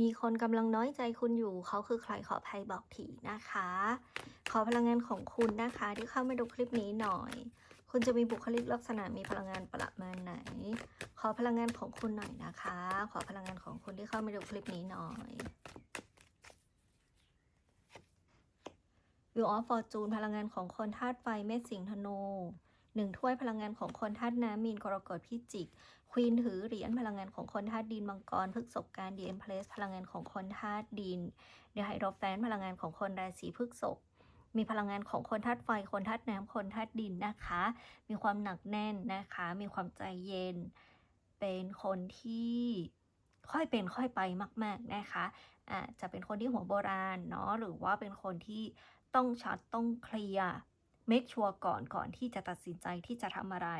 มีคนกำลังน้อยใจคุณอยู่ เขาคือใครขอภัยบอกทีนะคะ ขอพลังงานของคุณนะคะ ที่เข้ามาดูคลิปนี้หน่อย คุณจะมีบุคลิกลักษณะมีพลังงานประมาณไหน ขอพลังงานของคุณหน่อยนะคะ ขอพลังงานของคุณที่เข้ามาดูคลิปนี้หน่อย วิวออฟฟอร์จูนพลังงานของคนธาตุไฟเมษสิงห์ธนู หนึ่งถ้วยพลังงานของคนธาตุน้ำมีนกรกฎพิจิกควีนถือเหรียญพลังงานของคนธาตุดินมังกรพฤกษบการดีเอ็มเพลสพลังงานของคนธาตุดินเดไฮโดรแฟนพลังงานของคนราศีพฤกษภมีพลังงานของคนธาตุไฟ คนธาตุน้ำคนธาตุดินนะคะ มีความหนักแน่นนะคะ มีความใจเย็น เป็นคนที่ค่อยเป็นค่อยไปมาก ๆนะคะอาจจะเป็นคนที่หัวโบราณเนาะ หรือว่าเป็นคนที่ต้องชัดต้องเคลียร์ เมคชัวร์ก่อนก่อนที่จะตัดสินใจที่จะทำอะไร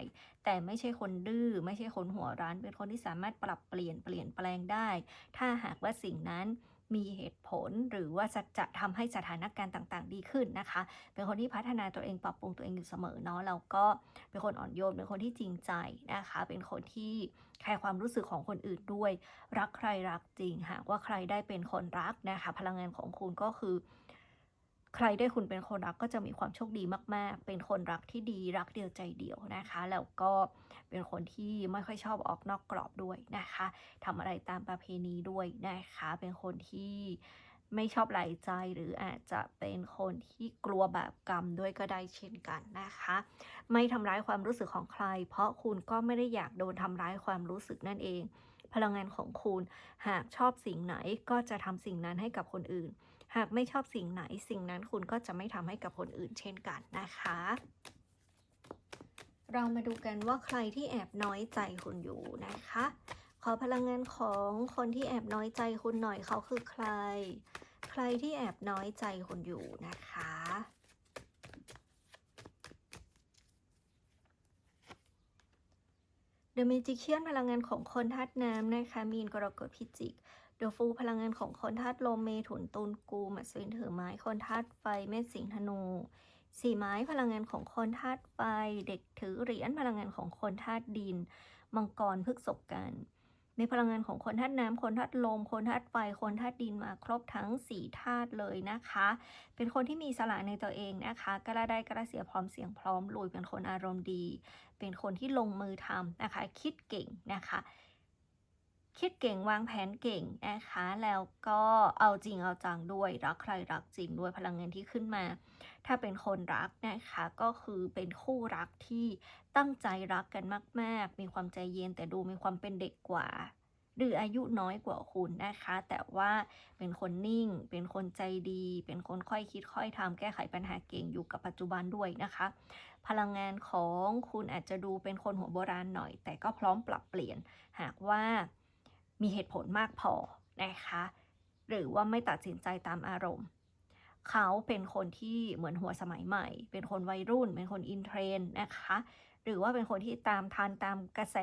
แต่ไม่ใช่คนดื้อไม่ใช่คนหัวร้าน เป็นคนที่สามารถปรับเปลี่ยนเปลี่ยนแปลงได้ ถ้าหากว่าสิ่งนั้นมีเหตุผลหรือว่าจะจะทำให้สถานการณ์ต่างๆ ดีขึ้นนะคะ เป็นคนที่พัฒนาตัวเองปรับปรุงตัวเองอยู่เสมอเนาะแล้วก็เป็นคนอ่อนโยนเป็นคนที่จริงใจนะคะ เป็นคนที่แคร์ความรู้สึกของคนอื่นด้วย รักใครรักจริงหากว่าใครได้เป็นคนรักนะคะ พลังงานของคุณก็คือ ใครได้คุณเป็นคนรักก็จะมีความโชคดีมาก ๆ เป็นคนรักที่ดีรักเดียวใจเดียวนะคะ แล้วก็เป็นคนที่ไม่ค่อยชอบออกนอกกรอบด้วยนะคะทำอะไรตามประเพณีด้วยนะคะ เป็นคนที่ไม่ชอบหลายใจหรืออาจจะเป็นคนที่กลัวแบบกรรมด้วยก็ได้เช่นกันนะคะ ไม่ทำร้ายความรู้สึกของใคร เพราะคุณก็ไม่ได้อยากโดนทำร้ายความรู้สึกนั่นเอง พลังงานของคุณหากชอบสิ่งไหนก็จะทำสิ่งนั้นให้กับคนอื่น หากไม่ชอบสิ่งไหนสิ่งนั้นคุณก็จะไม่ทำให้กับคนอื่นเช่นกันนะคะ เรามาดูกันว่าใครที่แอบน้อยใจคุณอยู่นะคะ ขอพลังงานของคนที่แอบน้อยใจคุณหน่อยเขาคือใคร ใครที่แอบน้อยใจคุณอยู่นะคะ The Magician พลังงานของคนธาตุน้ำนะคะ มีนกรกฎพิจิก เดอะฟูพลังงานของคนธาตุลมเมถุนตุลกูมัสวินถือไม้คนธาตุไฟเมษสิงธนูสี่ไม้พลังงานของคนธาตุไฟ เด็กถือเหรียญพลังงานของคนธาตุดิน มังกรพฤกษบกันมีพลังงานของคนธาตุน้ำคนธาตุลม คนธาตุไฟ คนธาตุดินมาครบทั้งสี่ธาตุเลยนะคะ เป็นคนที่มีสละในตัวเองนะคะกระได้กระเสียพร้อมเสียงพร้อมลุยเป็นคนอารมณ์ดี เป็นคนที่ลงมือทำนะคะ คิดเก่งนะคะ คิดเก่งวางแผนเก่งนะคะแล้วก็เอาจริงเอาจังด้วยรักใครรักจริงด้วยพลังงานที่ขึ้นมา ถ้าเป็นคนรักนะคะก็คือเป็นคู่รักที่ตั้งใจรักกันมาก ๆ มีความใจเย็นแต่ดูมีความเป็นเด็กกว่า หรืออายุน้อยกว่าคุณนะคะ แต่ว่าเป็นคนนิ่ง เป็นคนใจดี เป็นคนค่อยคิดค่อยทำแก้ไขปัญหาเก่งอยู่กับปัจจุบันด้วยนะคะ พลังงานของคุณอาจจะดูเป็นคนหัวโบราณหน่อย แต่ก็พร้อมปรับเปลี่ยนหากว่า มีเหตุผลมากพอนะคะ หรือว่าไม่ตัดสินใจตามอารมณ์ เขาเป็นคนที่เหมือนหัวสมัยใหม่ เป็นคนวัยรุ่น เป็นคนอินเทรนนะคะ หรือว่าเป็นคนที่ตามทันตามกระแส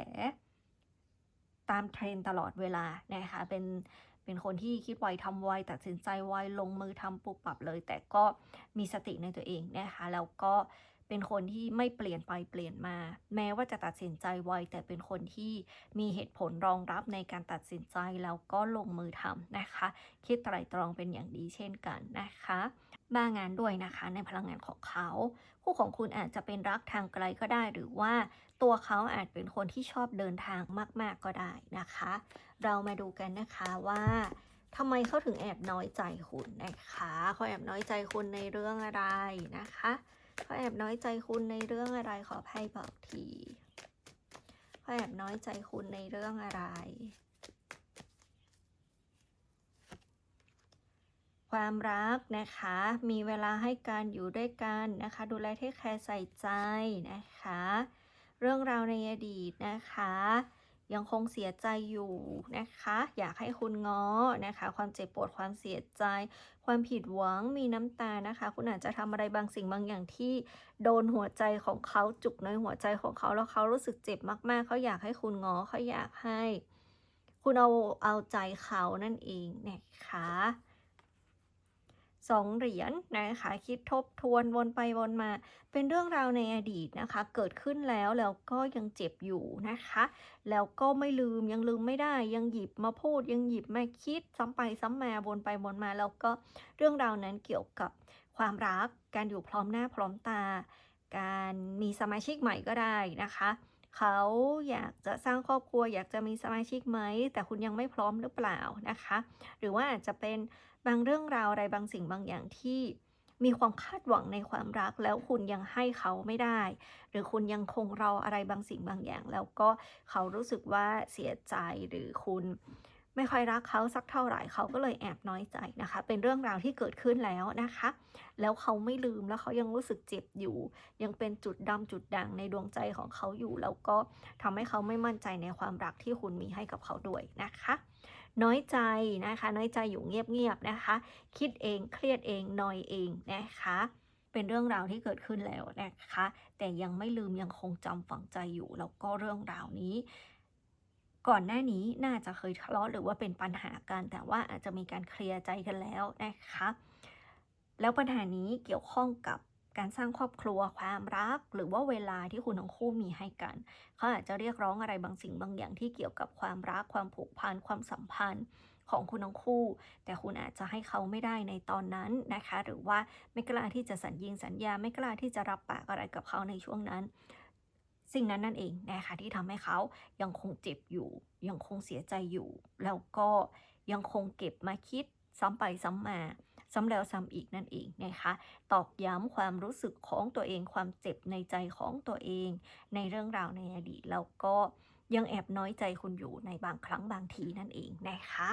ตามเทรนตลอดเวลานะคะ เป็นเป็นคนที่คิดไวทำไวตัดสินใจไวลงมือทำปุบปรับเลย แต่ก็มีสติในตัวเองนะคะ แล้วก็ เป็นคนที่ไม่เปลี่ยนไปเปลี่ยนมา แม้ว่าจะตัดสินใจไวแต่เป็นคนที่มีเหตุผลรองรับในการตัดสินใจแล้วก็ลงมือทำนะคะ คิดไตรตรองเป็นอย่างดีเช่นกันนะคะบ้างานด้วยนะคะในพลังงานของเขา คู่ของคุณอาจจะเป็นรักทางไกลก็ได้ หรือว่าตัวเขาอาจเป็นคนที่ชอบเดินทางมาก ๆก็ได้นะคะ เรามาดูกันนะคะว่าทำไมเขาถึงแอบน้อยใจคุณนะคะเขาแอบน้อยใจคุณในเรื่องอะไรนะคะ เขาแอบน้อยใจคุณในเรื่องอะไรขอไพ่บอกทีเขาแอบน้อยใจคุณในเรื่องอะไร ความรักนะคะ มีเวลาให้การอยู่ด้วยกันนะคะ ดูแลเทคแคร์ใส่ใจนะคะ เรื่องราวในอดีตนะคะ ยังคงเสียใจอยู่นะคะ อยากให้คุณง้อนะคะ ความเจ็บปวดความเสียใจ ความผิดหวังมีน้ำตานะคะ คุณอาจจะทำอะไรบางสิ่งบางอย่างที่โดนหัวใจของเขาจุกในหัวใจของเขาแล้วเขารู้สึกเจ็บมากๆเขาอยากให้คุณง้อเขาอยากให้ คุณเอาเอาใจเขานั่นเองนะคะ สองเหรียญนะคะคิดทบทวนวนไปวนมา เป็นเรื่องราวในอดีตนะคะ เกิดขึ้นแล้วแล้วก็ยังเจ็บอยู่นะคะ แล้วก็ไม่ลืมยังลืมไม่ได้ยังหยิบมาพูดยังหยิบมาคิดซ้ำไปซ้ำมาวนไปวนมาแล้วก็เรื่องราวนั้นเกี่ยวกับความรักการอยู่พร้อมหน้าพร้อมตา การมีสมาชิกใหม่ก็ได้นะคะเขาอยากจะสร้างครอบครัวอยากจะมีสมาชิกไหม แต่คุณยังไม่พร้อมหรือเปล่านะคะ หรือว่าอาจจะเป็นบางเรื่องราวอะไรบางสิ่งบางอย่างที่มีความคาดหวังในความรัก แล้วคุณยังให้เขาไม่ได้ หรือคุณยังคงรออะไรบางสิ่งบางอย่าง แล้วก็เขารู้สึกว่าเสียใจหรือคุณ ไม่ค่อยรักเขาสักเท่าไหร่เขาก็เลยแอบน้อยใจนะคะ เป็นเรื่องราวที่เกิดขึ้นแล้วนะคะ แล้วเขาไม่ลืมแล้วเขายังรู้สึกเจ็บอยู่ ยังเป็นจุดดำจุดด่างในดวงใจของเขาอยู่ แล้วก็ทำให้เขาไม่มั่นใจในความรักที่คุณมีให้กับเขาด้วยนะคะ น้อยใจนะคะ น้อยใจอยู่เงียบๆนะคะ คิดเองเครียดเองนอยเองนะคะเป็นเรื่องราวที่เกิดขึ้นแล้วนะคะ แต่ยังไม่ลืมยังคงจำฝังใจอยู่ แล้วก็เรื่องราวนี้ ก่อนหน้านี้น่าจะเคยทะเลาะหรือว่าเป็นปัญหากัน แต่ว่าอาจจะมีการเคลียร์ใจกันแล้วนะคะ แล้วปัญหานี้เกี่ยวข้องกับการสร้างครอบครัวความรัก หรือว่าเวลาที่คุณทั้งคู่มีให้กัน เขาอาจจะเรียกร้องอะไรบางสิ่งบางอย่างที่เกี่ยวกับความรักความผูกพันความสัมพันธ์ของคุณทั้งคู่ แต่คุณอาจจะให้เขาไม่ได้ในตอนนั้นนะคะ หรือว่าไม่กล้าที่จะสัญญิงสัญญาไม่กล้าที่จะรับปากอะไรกับเขาในช่วงนั้น สิ่งนั้นนั่นเองนะคะที่ทำให้เขายังคงเจ็บอยู่ ยังคงเสียใจอยู่ แล้วก็ยังคงเก็บมาคิดซ้ำไปซ้ำมาซ้ำแล้วซ้ำอีกนั่นเองนะคะตอกย้ำความรู้สึกของตัวเองความเจ็บในใจของตัวเอง ในเรื่องราวในอดีตแล้วก็ยังแอบน้อยใจคุณอยู่ในบางครั้งบางทีนั่นเองนะคะ